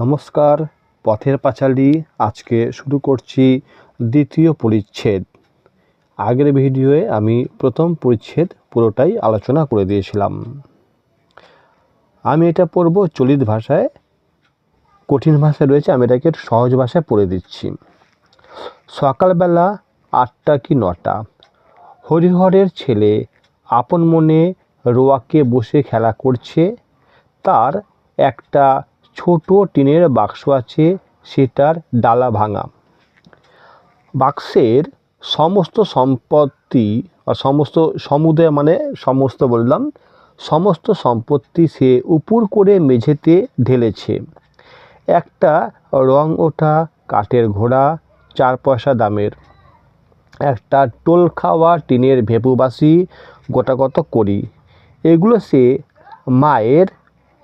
নমস্কার, পথের পাঁচালী। আজকে শুরু করছি দ্বিতীয় পরিচ্ছেদ। আগের ভিডিওয়ে আমি প্রথম পরিচ্ছেদ পুরোটাই আলোচনা করে দিয়েছিলাম। আমি এটা পড়ব চলিত ভাষায়। কঠিন ভাষা রয়েছে, আমি এটাকে সহজ ভাষায় পড়ে দিচ্ছি। সকালবেলা আটটা কি নটা, হরিহরের ছেলে আপন মনে রোয়াকে বসে খেলা করছে। তার একটা ছোট টিনের বাক্স আছে, সেটার ডালা ভাঙা। বাক্সের সমস্ত সম্পত্তি বা সমস্ত সমুদয় মানে সমস্ত বললাম, সমস্ত সম্পত্তি সে উপুর করে মেঝেতে ঢেলেছে। একটা রং ওঠা, কাঠের ঘোড়া, চার পয়সা দামের। একটা টোল খাওয়া টিনের ভেপুবাসি গোটাগত করি। এগুলো সে মায়ের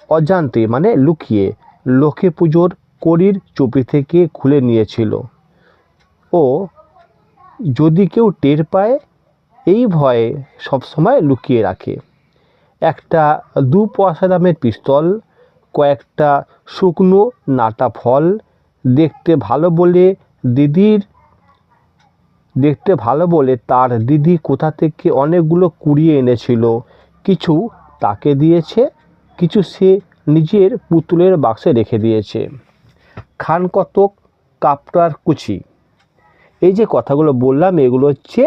অজান্তে মানে লুকিয়ে লক্ষ্মী পুজোর করির চুপি থেকে খুলে নিয়েছিল। ও যদি কেউ টের পায়, এই ভয়ে সবসময় লুকিয়ে রাখে। একটা দু পয়সা দামের পিস্তল, কয়েকটা শুকনো নাটা ফল, দেখতে ভালো বলে দিদির, দেখতে ভালো বলে তার দিদি কোথা থেকে অনেকগুলো কুড়িয়ে এনেছিল। কিছু তাকে দিয়েছে, কিছু সে নিজের পুতুলের বাক্সে রেখে দিয়েছে। খান কতক কাপড়ার কুচি। এই যে কথাগুলো বললাম, এগুলো হচ্ছে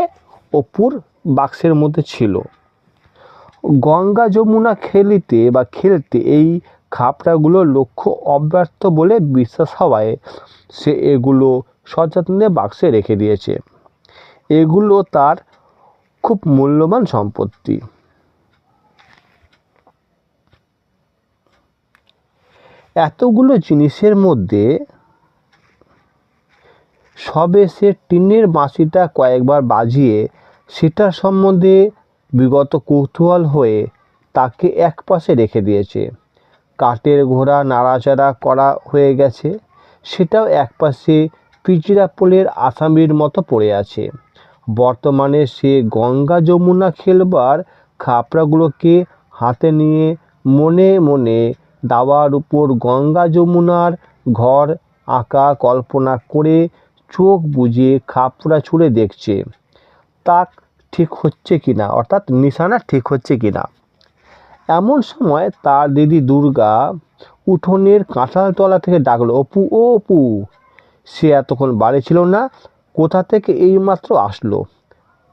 অপুর বাক্সের মধ্যে ছিল। গঙ্গা যমুনা খেলিতে বা খেলতে এই খাপড়াগুলো লক্ষ্য অব্যর্থ বলে বিশ্বাস হওয়ায় সে এগুলো সযত্নে বাক্সে রেখে দিয়েছে। এগুলো তার খুব মূল্যবান সম্পত্তি। এতগুলো জিনিসের মধ্যে সবে সে টিনের বাঁশিটা কয়েকবার বাজিয়ে সেটা সম্বন্ধে বিগত কৌতূহল হয়ে তাকে এক পাশে রেখে দিয়েছে। কাঠের ঘোড়া নাড়াচাড়া করা হয়ে গেছে, সেটাও এক পাশে পিচড়া পোলের আসামির মতো পড়ে আছে। বর্তমানে সে গঙ্গা যমুনা খেলবার খাপড়াগুলোকে হাতে নিয়ে মনে মনে দাওয়ার উপর গঙ্গা যমুনার ঘর আঁকা কল্পনা করে চোখ বুজে খাপড়া ছুঁড়ে দেখছে। তাক ঠিক হচ্ছে কি না অর্থাৎ নিশানা ঠিক হচ্ছে কি না এমন সময় তার দিদি দুর্গা উঠোনের কাঁঠাল তলা থেকে ডাকলো, অপু, ও অপু! সে এতক্ষণ বাড়ি ছিল না, কোথা থেকে এইমাত্র আসলো?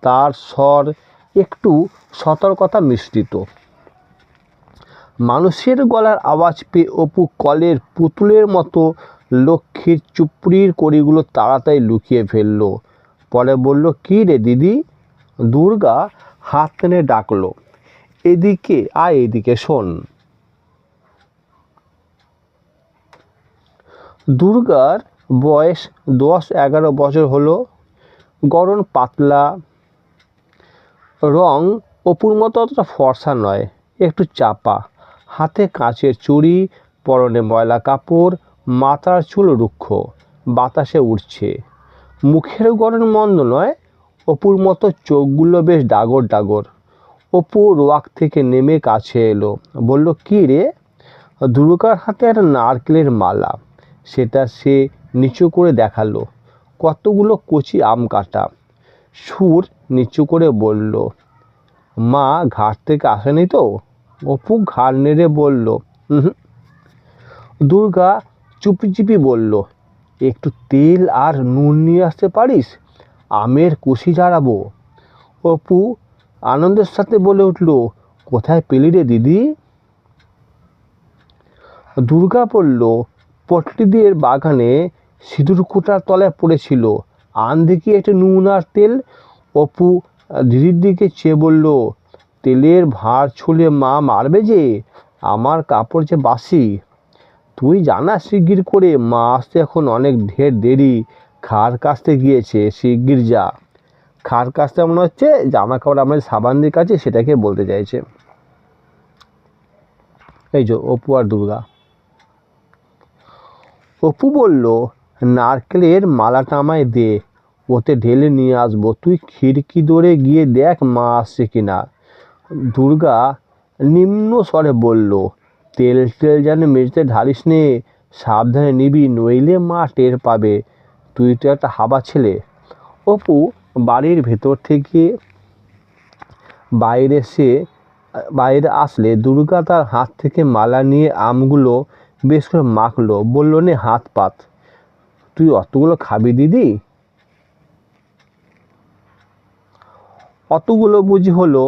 তার স্বর একটু সতর্কতা মিশ্রিত। মানুষের গলার আওয়াজ পেয়ে অপু কলের পুতুলের মতো লক্ষ্মীর চুপড়ির কড়িগুলো তাড়াতাড়ি লুকিয়ে ফেলল। পরে বলল, কী রে দিদি? দুর্গা হাত টেনে ডাকলো, এদিকে আয়, এদিকে শোন। দুর্গার বয়স দশ এগারো বছর হলো। গরম, পাতলা, রং অপুর মতো অতটা ফর্সা নয়, একটু চাপা। হাতে কাঁচের চুড়ি, পরনে ময়লা কাপড়, মাথার চুল রুক্ষ, বাতাসে উঠছে মুখের গরম মন্দ নয়, অপুর মতো চোখগুলো বেশ ডাগর ডাগর। অপু রোয়াক থেকে নেমে কাছে এলো, বলল, কী রে? দুর্গার হাতে একটা নারকেলের মালা। সেটা সে নিচু করে দেখাল, কতগুলো কচি আম কাটা। সুর নিচু করে বলল, মা, ঘাট থেকে আসেনি তো? অপু ঘাড় নেড়ে বলল। দুর্গা চুপি চুপি বলল, একটু তেল আর নুন নিয়ে আসতে পারিস? আমের কুশি ঝাড়াবো অপু আনন্দের সাথে বলে উঠল, কোথায় পেলি রে দিদি? দুর্গা বলল পটলিদের বাগানে সিঁদুর কোটার তলায় পড়েছিল, আন দেখি একটু নুন আর তেল। অপু দিদির দিকে চেয়ে বলল তেলের ভার ছুলে মা মারবে যে, আমার কাপড় যে বাসি। তুই জানা শিগগির করে, মা আসতে এখন অনেক ঢের দেরি। খার কাচতে গিয়েছে, শিগগির যা। খার কাচতে মনে হচ্ছে জামা কাপড় আমাদের সাবানদের কাছে, সেটাকে বলতে চাইছে। এই যে অপু আর দুর্গা। অপু বলল, নারকেলের মালাটা আমায় দে, ওতে ঢেলে নিয়ে আসব। তুই খিড়কি দৌড়ে গিয়ে দেখ মা আসছে কিনা। দুর্গা নিম্ন স্বরে বলল, তেল টেল যেন মেঝেতে ঢালিস নে, সাবধানে নিবি, নইলে মা টের পাবে। তুই তো একটা হাবা ছেলে। অপু বাড়ির ভেতর থেকে বাইরে সে, বাইরে আসলে দুর্গা তার হাত থেকে মালা নিয়ে আমগুলো বেশ করে মাখলো, বলল, নে হাত পাত। তুই অতগুলো খাবি দিদি? অতগুলো বুঝি হলো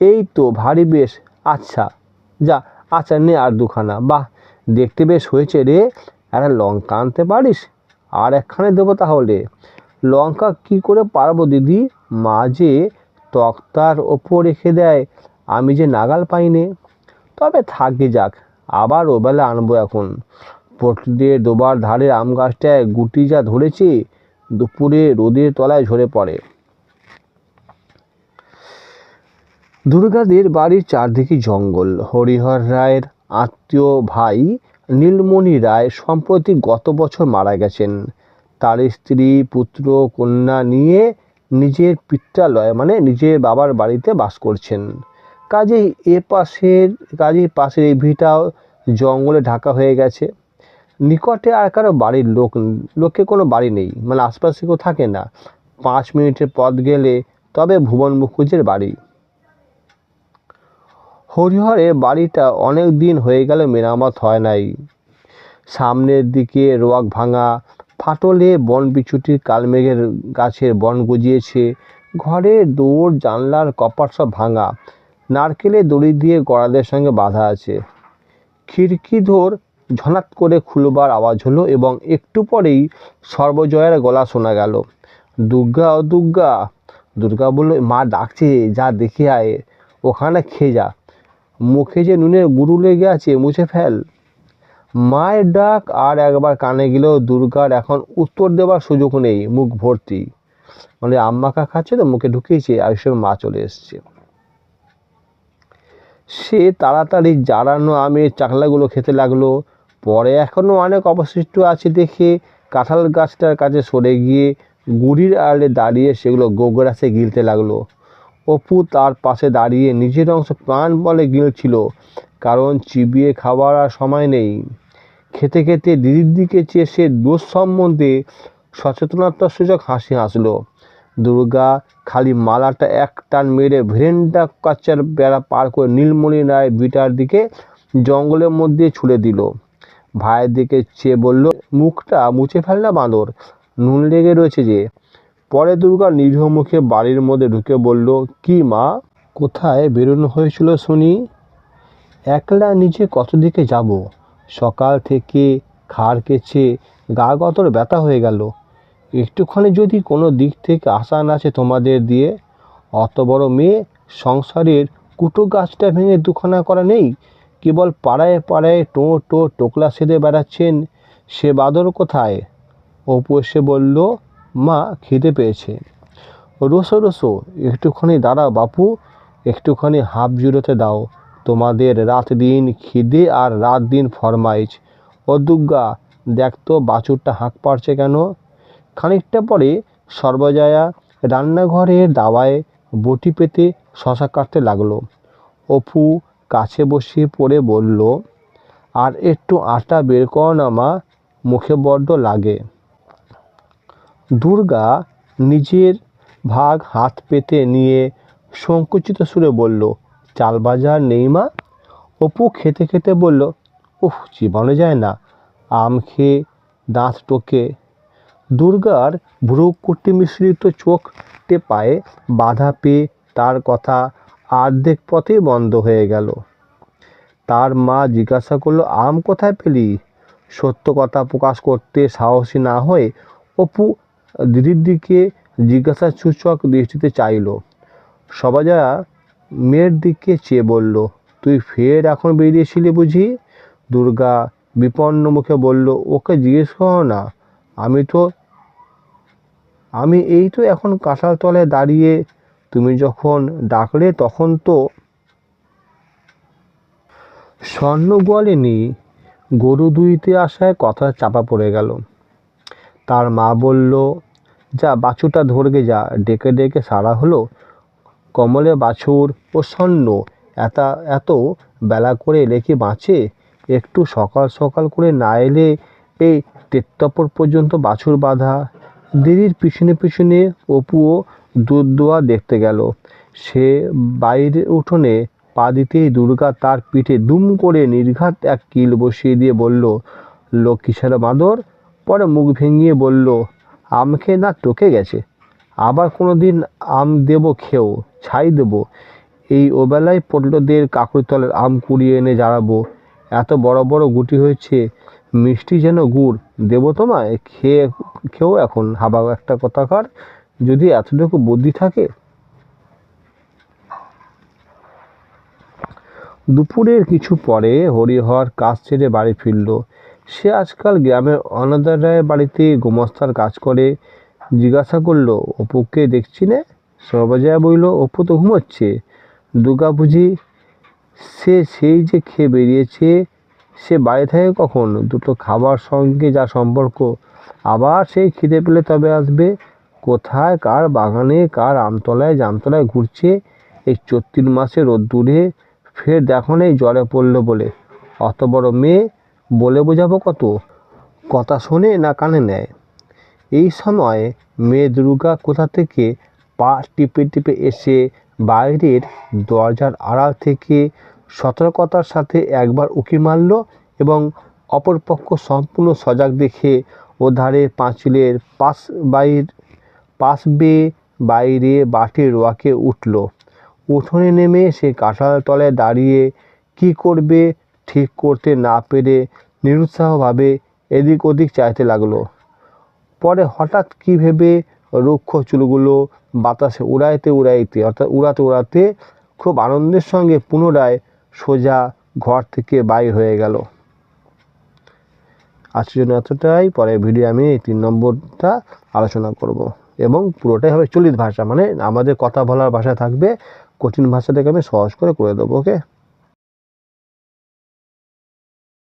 এই তো ভারী বেশ। আচ্ছা যা আচ্ছা নে আর দুখানা। বাহ, দেখতে বেশ হয়েছে রে। একটা লঙ্কা আনতে পারিস? আর একখানে দেবো তাহলে। লঙ্কা কি করে পারব দিদি? মা যে তক্তার ওপর রেখে দেয়, আমি যে নাগাল পাইনে। তবে থাকি যাক, আবার ওবেলা আনব এখন। পটলে ডোবার ধারে আম গাছটায় গুটি যা ধরেছে, দুপুরে রোদের তলায় ঝরে পড়ে। দুর্গাদের বাড়ির চারদিকে জঙ্গল। হরিহর রায়ের আত্মীয় ভাই নীলমণি রায় সম্প্রতি গত বছর মারা গেছেন। তার স্ত্রী, পুত্র, কন্যা নিয়ে নিজের পিত্রালয় মানে নিজের বাবার বাড়িতে বাস করছেন। কাজেই এ পাশের, কাজেই পাশের এই ভিটাও জঙ্গলে ঢাকা হয়ে গেছে। নিকটে আর কারও বাড়ির লোক, লোকে কোনো বাড়ি নেই মানে আশপাশে কেউ থাকে না। পাঁচ মিনিটের পথ গেলে তবে ভুবন মুখুজ্জের বাড়ি। হরিহরে বাড়িটা অনেক দিন হয়ে গেল মেরামত হয় নাই। সামনের দিকে রোয়াক ভাঙা ফাটলে বন বিছুটির কালমেঘের গাছের বন গজিয়েছে। ঘরের দৌড়, জানলার কপাট সব ভাঙা। নারকেলে দড়ি দিয়ে গড়াদের সঙ্গে বাঁধা আছে। খিড়কি ধর ঝনাত করে খুলবার আওয়াজ হলো এবং একটু পরেই সর্বজয়ের গলা শোনা গেল। দুর্গা, ও দুর্গা। দুর্গা বলল, মা ডাকছে, যা দেখে আয়। ওখানে খেয়ে যা। মুখে যে নুনের গুরু লেগে আছে, মুছে ফেল। মায়ের ডাক আর একবার কানে গেলেও দুর্গার এখন উত্তর দেওয়ার সুযোগ নেই, মুখ ভর্তি। মানে আম্মাকা খাচ্ছে তো, মুখে ঢুকিয়েছে, আর সঙ্গে মা চলে এসছে। সে তাড়াতাড়ি জারানো আমের চাকলাগুলো খেতে লাগল। পরে এখনও অনেক অবশিষ্ট আছে দেখে কাঁঠাল গাছটার কাছে সরে গিয়ে গুড়ির আড়ে দাঁড়িয়ে সেগুলো গোগরাসে গিলতে লাগল। অপু তার পাশে দাঁড়িয়ে নিজের অংশ প্রাণ বলে গিলছিল, কারণ চিবিয়ে খাওয়ার আর সময় নেই। খেতে খেতে দিদির দিকে চেয়ে সে দোষ সম্বন্ধে সচেতনতার সুযোগ হাসি হাসলো। দুর্গা খালি মালাটা এক টান মেরে ভেরেন্ডা কাচার বেড়া পার করে নীলমণি রায় বিটার দিকে জঙ্গলের মধ্যে ছুড়ে দিল। ভাইয়ের দিকে চেয়ে বলল, মুখটা মুছে ফেল না বাঁদর। নুন লেগে রয়েছে যে। পরে দুর্গা নিরীহ মুখে বাড়ির মধ্যে ঢুকে বলল, কি মা? কোথায় বেরোনো হয়েছিল শুনি? একলা নিচে কত দিকে যাব? সকাল থেকে খাড় কেছে গা গতর ব্যথা হয়ে গেল। একটুখানি যদি কোনো দিক থেকে আশা না আছে তোমাদের দিয়ে। অত বড় মেয়ে, সংসারের কুটো গাছটা ভেঙে দুখানা করা নেই। কেবল পাড়ায় পাড়ায় টো টো টোকলা সেঁধে বেড়াচ্ছেন। সে বাদর কোথায়? অপু এসে বলল মা খিদে পেয়েছে। রোসো রোসো, একটুখানি দাঁড়াও বাপু, একটুখানি হাফ জুড়োতে দাও। তোমাদের রাত দিন খিদে আর রাত দিন ফরমাইজ ও দুর্গা, দেখ তো বাছুরটা হাঁক পারছে কেন? খানিকটা পরে সর্বজয়া রান্নাঘরের দাওয়ায় বটি পেতে শশা কাটতে লাগল। অপু কাছে বসিয়ে পড়ে বলল, আর একটু আটা বের কর না মা, মুখে বড্ড লাগে। দুর্গা নিজের ভাগ হাত পেতে নিয়ে সংকুচিত সুরে বলল, চাল বাজার নেই মা? অপু খেতে খেতে বলল, উফ, জীবনে যায় না। আম খেয়ে দাঁত টোকে। দুর্গার ভ্রুকুটি মিশ্রিত চোখ টেপায় বাধা পেয়ে তার কথা আর্ধেক পথেই বন্ধ হয়ে গেল। তার মা জিজ্ঞাসা করল, আম কোথায় পেলি? সত্য কথা প্রকাশ করতে সাহসী না হয়ে অপু দিদির দিকে জিজ্ঞাসা সূচক দৃষ্টিতে চাইল। সবাজা মেয়ের দিকে চেয়ে বলল, তুই ফের এখন বেরিয়েছিলি বুঝি? দুর্গা বিপন্ন মুখে বলল, ওকে জিজ্ঞেস করো না, আমি তো, আমি এই তো এখন কাঁঠাল তলে দাঁড়িয়ে, তুমি যখন ডাকলে তখন তো স্বর্ণ বলেনি গরু দুইতে আসায় কথা চাপা পড়ে গেল। তার মা বলল, যা, বাছুরটা ধরগে যা। ডেকে ডেকে সারা হলো কমলে বাছুর ও স্বর্ণ। এত এত বেলা করে এলে কি বাঁচে? একটু সকাল সকাল করে না এলে এই টেট্টাপর পর্যন্ত বাছুর বাঁধা। দিদির পিছনে পিছনে অপুও দুধ দোয়া দেখতে গেল। সে বাইরে উঠোনে পা দিতেই দুর্গা তার পিঠে দুম করে নির্ঘাত এক কিল বসিয়ে দিয়ে বলল লক্ষ্মী ছেলে বাঁদর? পরে মুখ ভেঙিয়ে বলল আম খেয়ে না টকে গেছে। আবার কোনো দিন আম দেব খেও ছাই দেব। এই ওবেলায় পটলদের কাকুরিতলের আম কুড়িয়ে এনে জাড়াবো এত বড় বড় গুটি হয়েছে, মিষ্টি যেন গুড়। দেবো তোমায়, খেয়ে খেও এখন। হাবা একটা কথাকার যদি এতটুকু বুদ্ধি থাকে? দুপুরের কিছু পরে হরিহর কাজ ছেড়ে বাড়ি ফিরল। সে আজকাল গ্রামের অনাদার রায়ের বাড়িতে গোমস্তার কাজ করে। জিজ্ঞাসা করল, অপুকে দেখছি না? সর্বজয়া বইল অপু তো ঘুমোচ্ছে। দুর্গা বুঝি, সে সেই যে খেয়ে বেরিয়েছে, সে বাড়ি থাকে কখন? দুটো খাবার সঙ্গে যা সম্পর্ক। আবার সেই খিদে পেলে তবে আসবে। কোথায়, কার বাগানে, কার আমতলায়, জামতলায় ঘুরছে? এই চৈত্রিশ মাসে রোদ্দুরে ফের দেখো নেই জ্বরে পড়ল বলে। অত বড় মেয়ে বলে বোঝাবো কত? কথা শোনে না কানে নেয়। এই সময় মেয়ে দুর্গা কোথা থেকে পা টিপে টিপে এসে বাইরের দরজার আড়াল থেকে সতর্কতার সাথে একবার উঁকি মারল এবং অপরপক্ষ সম্পূর্ণ সজাগ দেখে ওধারে পাঁচিলের পাশ বাইর, পাশ বেয়ে বাইরে বাটির রোয়াকে উঠল। উঠোনে নেমে সে কাঁঠাল তলায় দাঁড়িয়ে কি করবে ঠিক করতে না পেরে নিরুৎসাহভাবে এদিক ওদিক চাইতে লাগল। পরে হঠাৎ কী ভেবে রুক্ষ চুলগুলো বাতাসে উড়াইতে উড়াইতে, অর্থাৎ উড়াতে উড়াতে খুব আনন্দের সঙ্গে পুনরায় সোজা ঘর থেকে বাইর হয়ে গেল। আজকের জন্য এতটাই পরে ভিডিও আমি এই তিন নম্বরটা আলোচনা করব। এবং পুরোটাই হবে চলিত ভাষা মানে আমাদের কথা বলার ভাষা থাকবে, কঠিন ভাষাটাকে আমি সহজ করে করে দেবো ওকে